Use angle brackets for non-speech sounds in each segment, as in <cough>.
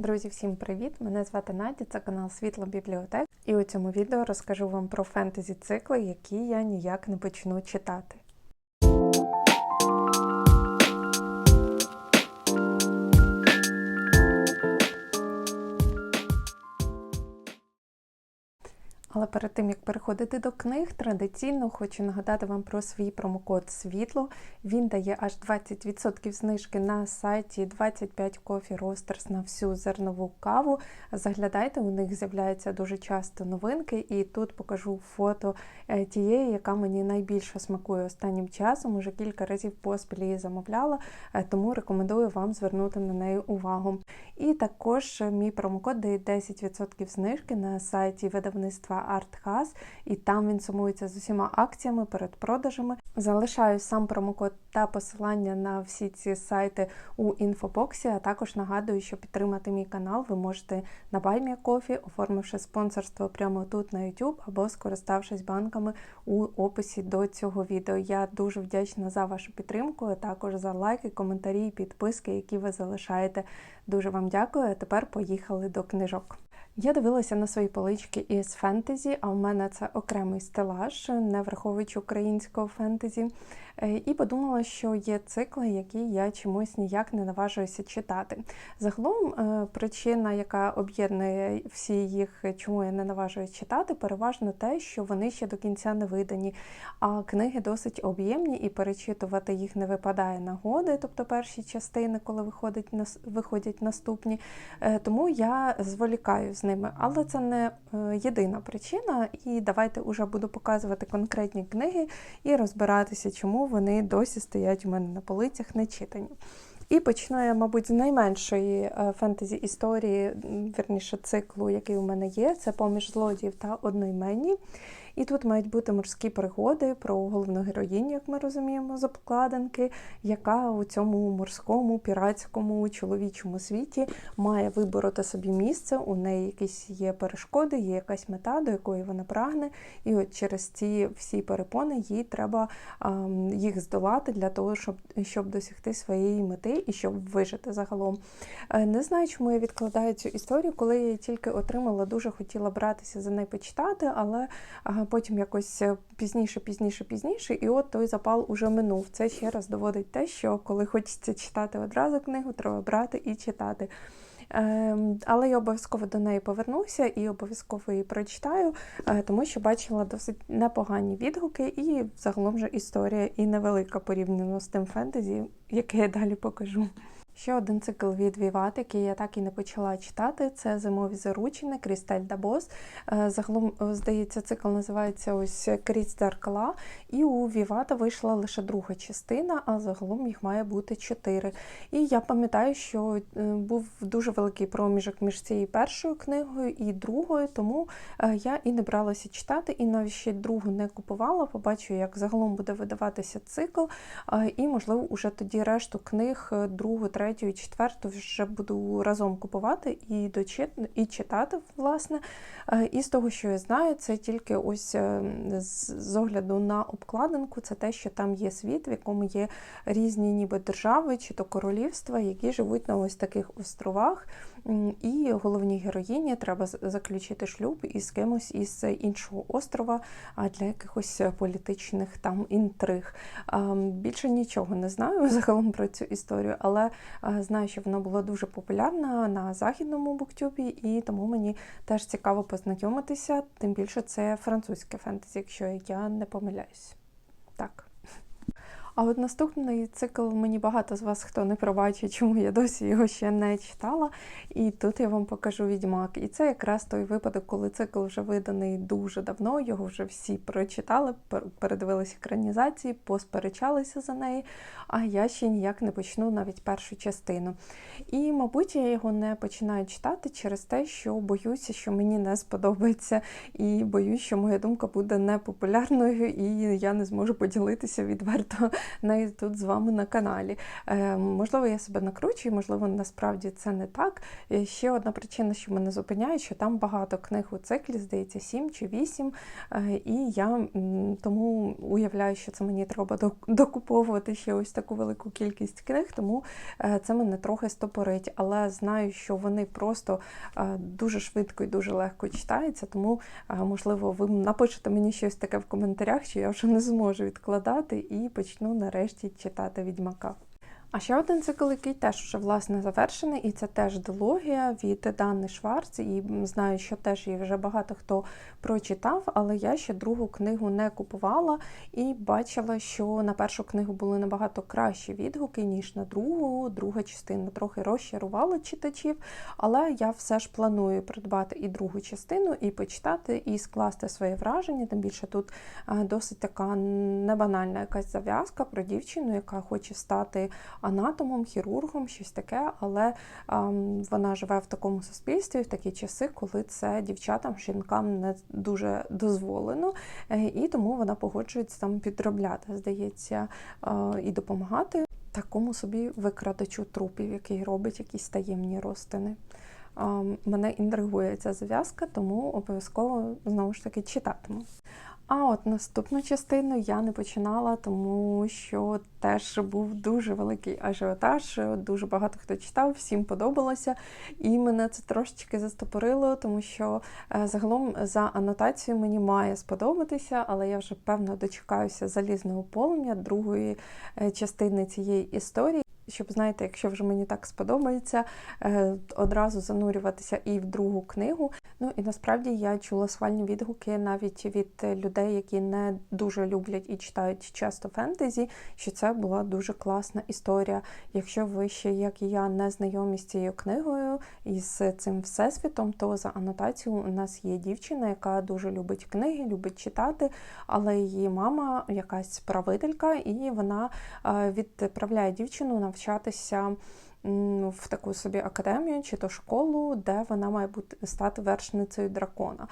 Друзі, всім привіт! Мене звати Надя, це канал Світло Бібліотек. І у цьому відео розкажу вам про фентезі цикли, які я ніяк не почну читати. Але перед тим як переходити до книг, традиційно хочу нагадати вам про свій промокод світло. Він дає аж 20% знижки на сайті 25 Coffee Roasters на всю зернову каву. Заглядайте, у них з'являються дуже часто новинки, і тут покажу фото е, тієї, яка мені найбільше смакує останнім часом. Уже кілька разів поспіль її замовляла, е, тому рекомендую вам звернути на неї увагу. І також е, мій промокод дає 10% знижки на сайті видавництва ArtHas, і там він сумується з усіма акціями, передпродажами. Залишаю сам промокод та посилання на всі ці сайти у інфобоксі. А також нагадую, що підтримати мій канал ви можете на BuyMeCoffee, оформивши спонсорство прямо тут на YouTube, або скориставшись банками у описі до цього відео. Я дуже вдячна за вашу підтримку, а також за лайки, коментарі підписки, які ви залишаєте. Дуже вам дякую. А тепер поїхали до книжок. Я дивилася на свої полички із фентезі, а в мене це окремий стелаж, не враховуючи українського фентезі. Е, і подумала, що є цикли, які я чомусь ніяк не наважуюся читати. Загалом, е, причина, яка об'єднує всі їх, чому я не наважуюся читати, переважно те, що вони ще до кінця не видані, а книги досить об'ємні і перечитувати їх не випадає нагоди, тобто перші частини, коли виходять, виходять наступні. Е, тому я зволікаю з ними. Але це не єдина причина, і давайте уже буду показувати конкретні книги і розбиратися, чому вони досі стоять у мене на полицях нечитані. І почну я, мабуть, з найменшої е, фентезі історії, верніше циклу, який у мене є. Це поміж злодіїв та одноіменні. І тут мають бути морські пригоди про головну героїню, як ми розуміємо, з обкладинки, яка у цьому морському, піратському, чоловічому світі має вибороти собі місце. У неї якісь є перешкоди, є якась мета, до якої вона прагне. І от через ці всі перепони їй треба їх здолати для того, щоб щоб досягти своєї мети і щоб вижити загалом. Е, не знаю, чому я відкладаю цю історію, коли я її тільки отримала, дуже хотіла братися за неї почитати, але потім якось е, пізніше, пізніше, пізніше, і от той запал уже минув. Це ще раз доводить те, що коли хочеться читати одразу книгу, треба брати і читати. Ем, але я обов'язково до неї повернуся і обов'язково її прочитаю, е, тому що бачила досить непогані відгуки, і загалом вже історія і невелика порівняно з тим фентезі, яке я далі покажу. Ще один цикл від Віват, який я так і не почала читати, це зимові заручини Крістель Дабос. Е, загалом, е, здається, цикл називається ось Кріс Дзеркала. І у Вівата вийшла лише друга частина, а загалом їх має бути чотири. І я пам'ятаю, що е, був дуже великий проміжок між цією першою книгою і другою, тому я і не бралася читати, і навіть ще другу не купувала. Побачу, як загалом буде видаватися цикл, і, можливо, уже тоді решту книг другу, третю третю і четверту вже буду разом купувати і дочит... і читати, власне. Е, і з того, що я знаю, це тільки ось е, з огляду на обкладинку, це те, що там є світ, в якому є різні ніби держави чи то королівства, які живуть на ось таких островах. І головній героїні треба заключити шлюб із кимось із іншого острова для якихось політичних там інтриг. Більше нічого не знаю <laughs> загалом про цю історію, але знаю, що вона була дуже популярна на західному буктюбі, і тому мені теж цікаво познайомитися. Тим більше це французьке фентезі, якщо я не помиляюсь. Так. А от наступний цикл мені багато з вас хто не пробачить, чому я досі його ще не читала. І тут я вам покажу відьмак. І це якраз той випадок, коли цикл вже виданий дуже давно, його вже всі прочитали, передивилися екранізації, посперечалися за неї, а я ще ніяк не почну навіть першу частину. І, мабуть, я його не починаю читати через те, що боюся, що мені не сподобається, і боюсь, що моя думка буде непопулярною, і я не зможу поділитися відверто навіть тут з вами на каналі. Е, Можливо, я себе накручую, можливо, насправді це не так. Е, Ще одна причина, що мене зупиняє, що там багато книг у циклі, здається, 7 чи 8. Е, І я тому уявляю, що це мені треба докуповувати ще ось таку велику кількість книг, тому це мене трохи стопорить. Але знаю, що вони просто дуже швидко і дуже легко читаються, тому, можливо, ви напишете мені щось таке в коментарях, що я вже не зможу відкладати і почну нарешті читати Відьмака. А ще один цикл, який теж вже власне завершений, і це теж дилогія від Дани Шварц. І знаю, що теж її вже багато хто прочитав, але я ще другу книгу не купувала і бачила, що на першу книгу були набагато кращі відгуки, ніж на другу. Друга частина трохи розчарувала читачів, але я все ж планую придбати і другу частину, і почитати, і скласти своє враження. Тим більше тут е, досить така небанальна якась зав'язка про дівчину, яка хоче стати анатомом, хірургом, щось таке, але ем, вона живе в такому суспільстві в такі часи, коли це дівчатам, жінкам не дуже дозволено, е, і тому вона погоджується там підробляти, здається, е, і допомагати такому собі викрадачу трупів, який робить якісь таємні розтини. Ем, Мене інтригує ця зав'язка, тому обов'язково знову ж таки читатиму. А от наступну частину я не починала, тому що теж був дуже великий ажіотаж, дуже багато хто читав, всім подобалося. І мене це трошечки застопорило, тому що е, загалом за анотацією мені має сподобатися, але я вже певно дочекаюся залізного полум'я другої е, частини цієї історії. Щоб знаєте, якщо вже мені так сподобається, е, одразу занурюватися і в другу книгу. Ну і насправді я чула схвальні відгуки навіть від людей, які не дуже люблять і читають часто фентезі, що це була дуже класна історія. Якщо ви ще, як і я, не знайомі з цією книгою і з цим всесвітом, то за анотацією у нас є дівчина, яка дуже любить книги, любить читати, але її мама якась правителька, і вона е, відправляє дівчину навчатися в таку собі академію чи то школу, де вона має бути стати вершницею дракона.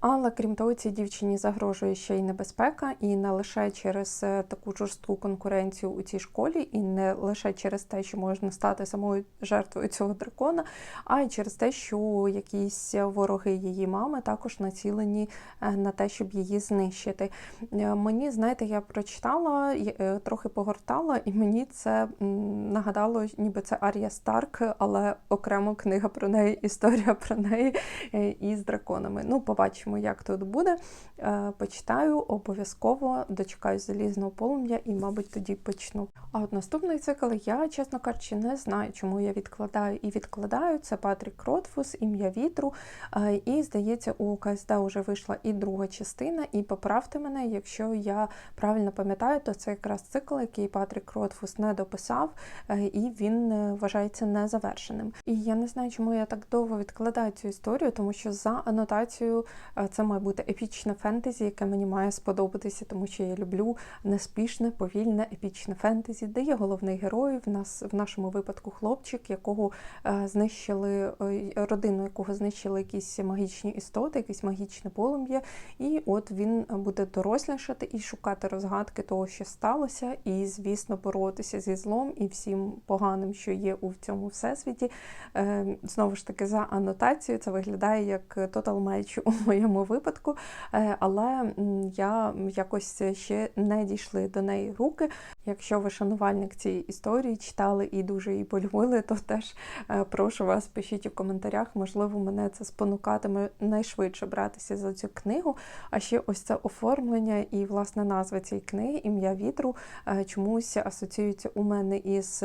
Але крім того, цій дівчині загрожує ще й небезпека, і не лише через е, таку жорстку конкуренцію у цій школі, і не лише через те, що можна стати самою жертвою цього дракона, а й через те, що якісь вороги її мами також націлені е, на те, щоб її знищити. Е, Мені, знаєте, я прочитала, трохи погортала, і мені це нагадало, ніби це Арія Старк, але окремо книга про неї, історія про неї е, і з драконами. Ну, побачимо, як тут буде. Е, Почитаю обов'язково, дочекаюсь залізного полум'я і, мабуть, тоді почну. А от наступний цикл я, чесно кажучи, не знаю, чому я відкладаю і відкладаю. Це Патрік Ротфус, ім'я вітру. Е, І здається, у КСД вже вийшла і друга частина. І поправте мене, якщо я правильно пам'ятаю, то це якраз цикл, який Патрік Ротфус не дописав, е, і він вважається незавершеним. І я не знаю, чому я так довго відкладаю цю історію, тому що за анотацією це має бути епічне фентезі, яке мені має сподобатися, тому що я люблю неспішне, повільне, епічне фентезі, де є головний герой. В нас в нашому випадку хлопчик, якого е, знищили е, родину, якого знищили якісь магічні істоти, якесь магічне полум'я. І от він буде дорослішати і шукати розгадки того, що сталося, і, звісно, боротися зі злом і всім поганим, що є у цьому всесвіті. Е, Знову ж таки, за анотацією це виглядає як Total Match у моєму випадку, Е, але я якось ще не дійшли до неї руки. Якщо ви шанувальник цієї історії, читали і дуже її полюбили, то теж е, прошу вас, пишіть у коментарях. Можливо, мене це спонукатиме найшвидше братися за цю книгу. А ще ось це оформлення і власне назва цієї книги, ім'я вітру, е, чомусь асоціюється у мене із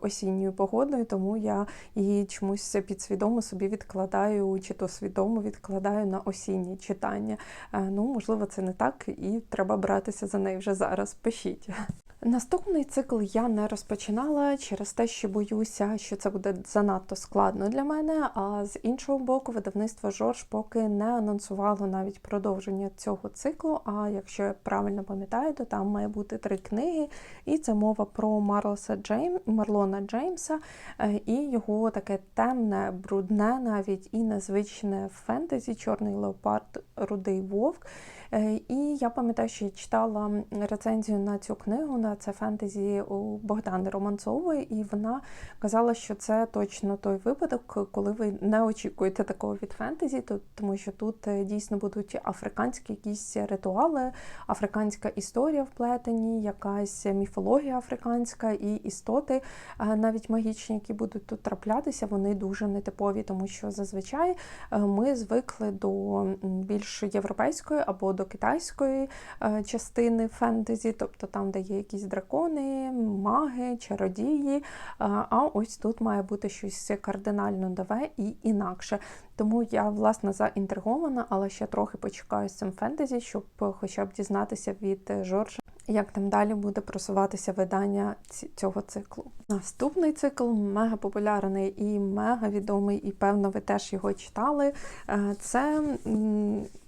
осінньою погодою, тому я її чомусь підсвідомо собі відкладаю, чи то свідомо відкладаю на осінні читання. Е, Ну, можливо, це не так, і треба братися за неї вже зараз. Пишіть. Наступний цикл я не розпочинала через те, що боюся, що це буде занадто складно для мене. А з іншого боку, видавництво Жорж поки не анонсувало навіть продовження цього циклу. А якщо я правильно пам'ятаю, то там має бути три книги, і це мова про Марлоса Джейм, Марлона Джеймса е, і його таке темне, брудне, навіть і незвичне фентезі Чорний леопард, рудий вовк. Е, І я пам'ятаю, що я читала рецензію на цю книгу на це фентезі у Богдани Романцової, і вона казала, що це точно той випадок, коли ви не очікуєте такого від фентезі, тому що тут е, дійсно будуть африканські якісь ритуали, африканська історія вплетені, якась міфологія африканська і істоти, е, навіть магічні, які будуть тут траплятися, вони дуже нетипові, тому що зазвичай ми звикли до більш європейської або до китайської е, частини фентезі, тобто там, де є якісь дракони, маги, чародії. Е, А ось тут має бути щось кардинально нове і інакше. Тому я власне заінтригована, але ще трохи почекаю з цим фентезі, щоб хоча б дізнатися від Жоржа. Як там далі буде просуватися видання цього циклу? Наступний цикл мега популярний і мега відомий, і певно ви теж його читали. Е, Це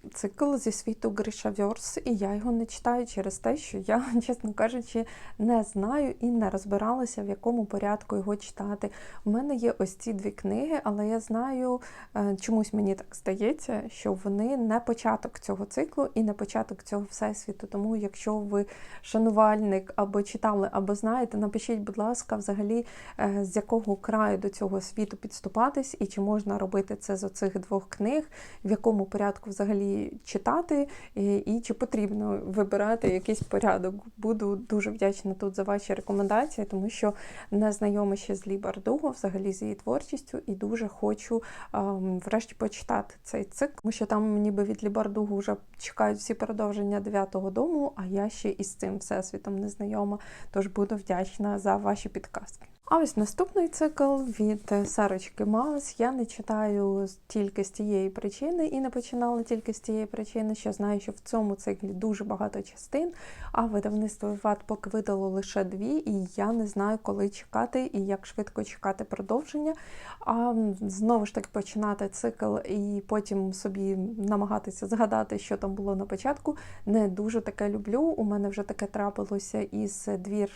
цикл зі світу Гріша Вьорс, і я його не читаю через те, що я, <laughs> чесно кажучи, не знаю і не розбиралася, в якому порядку його читати. У мене є ось ці дві книги, але я знаю, е, чомусь мені так здається, що вони не початок цього циклу і не початок цього всесвіту. Тому, якщо ви шанувальник або читали, або знаєте, напишіть, будь ласка, взагалі, е, з якого краю до цього світу підступатись, і чи можна робити це з оцих двох книг, в якому порядку взагалі читати, і, і чи потрібно вибирати якийсь порядок. Буду дуже вдячна тут за ваші рекомендації, тому що не знайома ще з Лі Бардуго, взагалі з її творчістю, і дуже хочу ем, врешті почитати цей цикл, тому що там ніби від Лі Бардуго вже чекають всі продовження дев'ятого дому, а я ще із цим всесвітом не знайома. Тож буду вдячна за ваші підказки. А ось наступний цикл від Сарочки Маус. Я не читаю тільки з тієї причини і не починала тільки з тієї причини, що знаю, що в цьому циклі дуже багато частин, а видавництво Виват поки видало лише дві, і я не знаю, коли чекати і як швидко чекати продовження. А знову ж таки починати цикл і потім собі намагатися згадати, що там було на початку. Не дуже таке люблю. У мене вже таке трапилося із двір.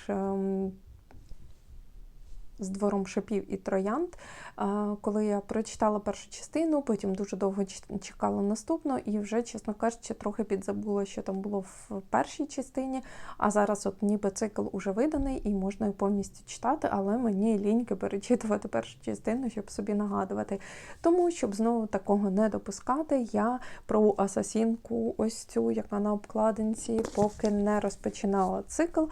З двором шипів і троянд. Коли я прочитала першу частину, потім дуже довго чекала наступну, і вже, чесно кажучи, трохи підзабула, що там було в першій частині. А зараз, от ніби цикл уже виданий, і можна повністю читати, але мені ліньки перечитувати першу частину, щоб собі нагадувати. Тому, щоб знову такого не допускати, я про асасінку, ось цю, яка на обкладинці, поки не розпочинала цикл.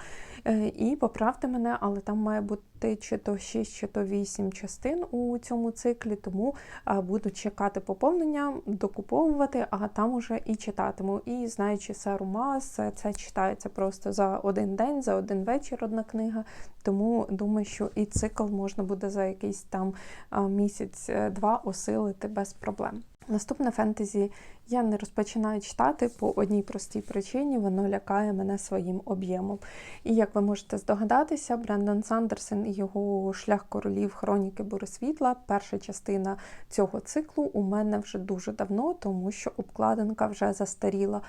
Е, І поправте мене, але там має бути чи то 6, чи то 8 частин у цьому циклі, тому буду чекати поповнення, докуповувати, а там уже і читатиму. І знаючи Сару Маас, це це читається просто за один день, за один вечір одна книга. Тому думаю, що і цикл можна буде за якийсь там місяць-два осилити без проблем. Наступне фентезі я не розпочинаю читати по одній простій причині, воно лякає мене своїм об'ємом. І як ви можете здогадатися, Брендон Сандерсен і його шлях королів Хроніки Буресвітла, перша частина цього циклу у мене вже дуже давно, тому що обкладинка вже застаріла.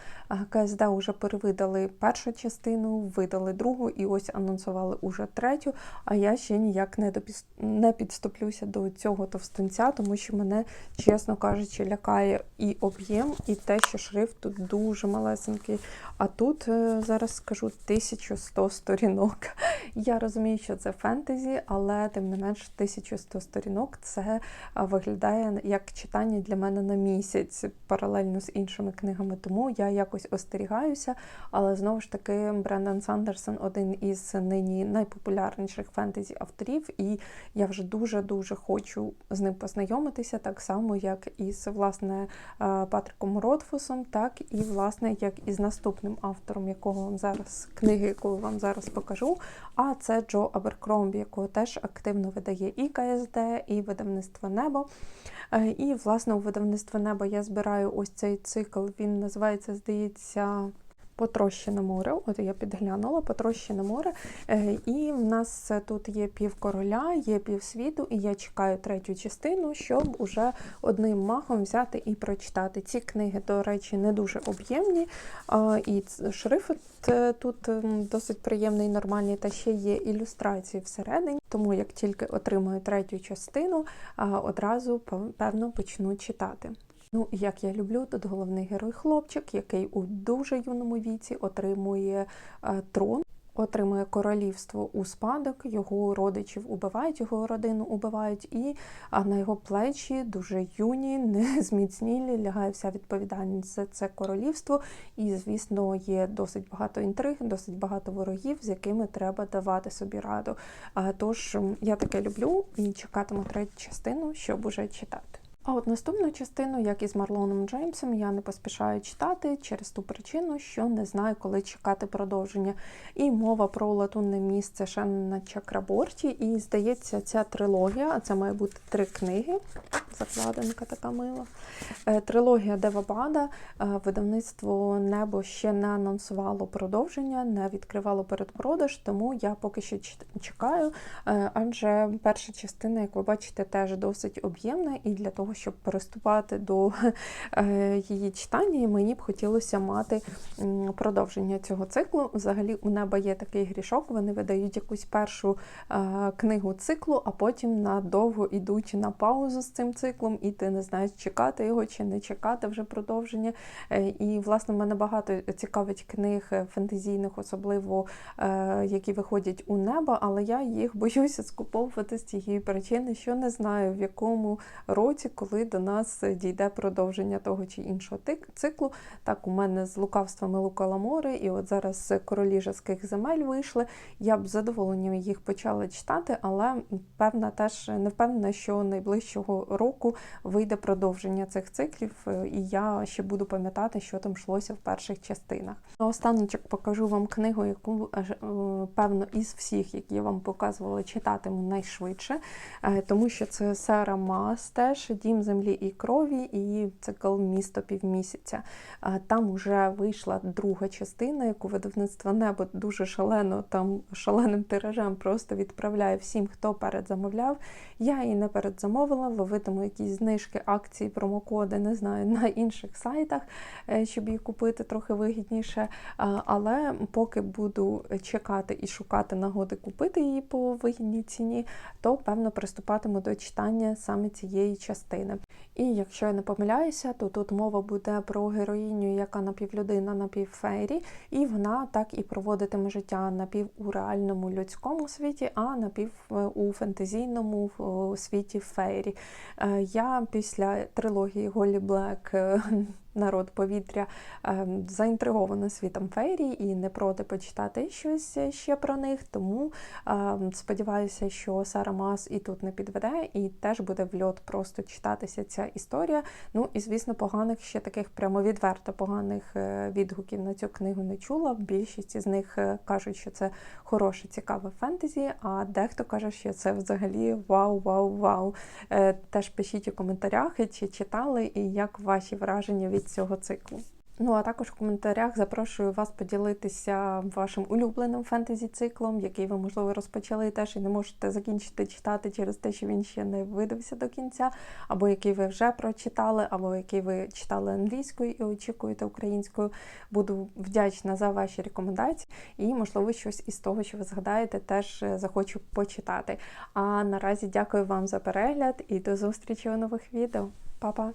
КСД вже перевидали першу частину, видали другу і ось анонсували уже третю. А я ще ніяк не допіс... не підступлюся до цього товстунця, тому що мене, чесно кажучи, лякає і об'єм, і те, що шрифт тут дуже малесенький. А тут е, зараз скажу 1100 сторінок. <laughs> Я розумію, що це фентезі, але тим не менш 1100 сторінок це виглядає як читання для мене на місяць паралельно з іншими книгами. Тому я якось остерігаюся. Але знову ж таки, Брендан Сандерсон один із нині найпопулярніших фентезі авторів, і я вже дуже дуже хочу з ним познайомитися, так само як і з власне е, Патриком Ротфусом, так і власне як і з наступним автором, якого вам зараз книги, яку вам зараз покажу. А це Джо Аберкромбі, якого теж активно видає і КСД, і видавництво Небо. Е, І, власне, у видавництво Небо я збираю ось цей цикл. Він називається, здається. Потрощене море, от я підглянула потрощене море. Е, І в нас тут є пів короля, є пів світу, і я чекаю третю частину, щоб уже одним махом взяти і прочитати. Ці книги, до речі, не дуже об'ємні, і шрифт е, тут досить приємний, нормальний, та ще є ілюстрації всередині. Тому як тільки отримаю третю частину, одразу певно почну читати. Ну, як я люблю, тут головний герой хлопчик, який у дуже юному віці отримує е, трон. отримує королівство у спадок, його родичів убивають, його родину убивають, і на його плечі дуже юні, <laughs> незміцнілі, лягає вся відповідальність за це королівство. І, звісно, є досить багато інтриг, досить багато ворогів, з якими треба давати собі раду. А, Тож я таке люблю і чекатиму третю частину, щоб уже читати. А от наступну частину, як і з Марлоном Джеймсом, я не поспішаю читати через ту причину, що не знаю, коли чекати продовження. І мова про латунне місце Шеннона Чакраборті. І здається, ця трилогія, а це має бути три книги. Закладинка така мила. Е, Трилогія Девабада. Е, Видавництво Небо ще не анонсувало продовження, не відкривало передпродаж, тому я поки що чекаю. Е, Адже перша частина, як ви бачите, теж досить об'ємна, і для того, щоб переступати до <laughs> е, її читання, і мені б хотілося мати продовження цього циклу. Взагалі, у неба є такий грішок, вони видають якусь першу е, книгу циклу, а потім надовго йдуть на паузу з цим циклом, і ти не знаєш, чекати його чи не чекати вже продовження. Е, І, власне, мене багато цікавить книг фентезійних, особливо які виходять у небо, але я їх <laughs> боюся скуповувати з тієї причини, що не знаю, в якому році, коли до нас дійде продовження того чи іншого циклу. Так, у мене з лукавствами Лука Ламори, і от зараз королі жорстких земель вийшли. Я б з задоволенням їх почала читати, але певна теж не впевнена, що найближчого року вийде продовження цих циклів, е, і я ще буду пам'ятати, що там йшлося в перших частинах. Останочок покажу вам книгу, яку е, е, певно із всіх, які я вам показувала, читатиму найшвидше, е, тому що це Сара Мас теж Дім землі і крові, і цикл місто півмісяця. Там вже вийшла друга частина, яку видавництво небо дуже шалено там шаленим тиражем просто відправляє всім, хто передзамовляв. Я її не передзамовила, ловитиму якісь знижки, акції, промокоди, не знаю, на інших сайтах, е, щоб її купити трохи вигідніше. Але поки буду чекати і шукати нагоди купити її по вигідній ціні, то певно приступатиму до читання саме цієї частини. І якщо я не помиляюся, то тут мова буде про героїню, яка напівлюдина, напівфейрі, і вона так і проводитиме життя напів у реальному людському світі, а напів е, у фентезійному світі фейрі. Е, Я після трилогії Голі Блек е, Народ повітря е, заінтригована світом фейрі і не проти почитати щось ще про них. Тому е, сподіваюся, що Сара Мас і тут не підведе, і теж буде в льот просто читатися ця історія. Ну і звісно, поганих ще таких прямо відверто поганих е, відгуків на цю книгу не чула. Більшість з них е, кажуть, що це хороше, цікаве фентезі. А дехто каже, що це взагалі вау, вау, вау. Е, Теж пишіть у коментарях, чи читали, і як ваші враження від цього циклу. Ну а також в коментарях запрошую вас поділитися вашим улюбленим фентезі-циклом, який ви, можливо, розпочали теж і не можете закінчити читати через те, що він ще не видався до кінця, або який ви вже прочитали, або який ви читали англійською і очікуєте українською. Буду вдячна за ваші рекомендації, і, можливо, щось із того, що ви згадаєте, теж е, захочу почитати. А наразі дякую вам за перегляд і до зустрічі у нових відео. Па-па!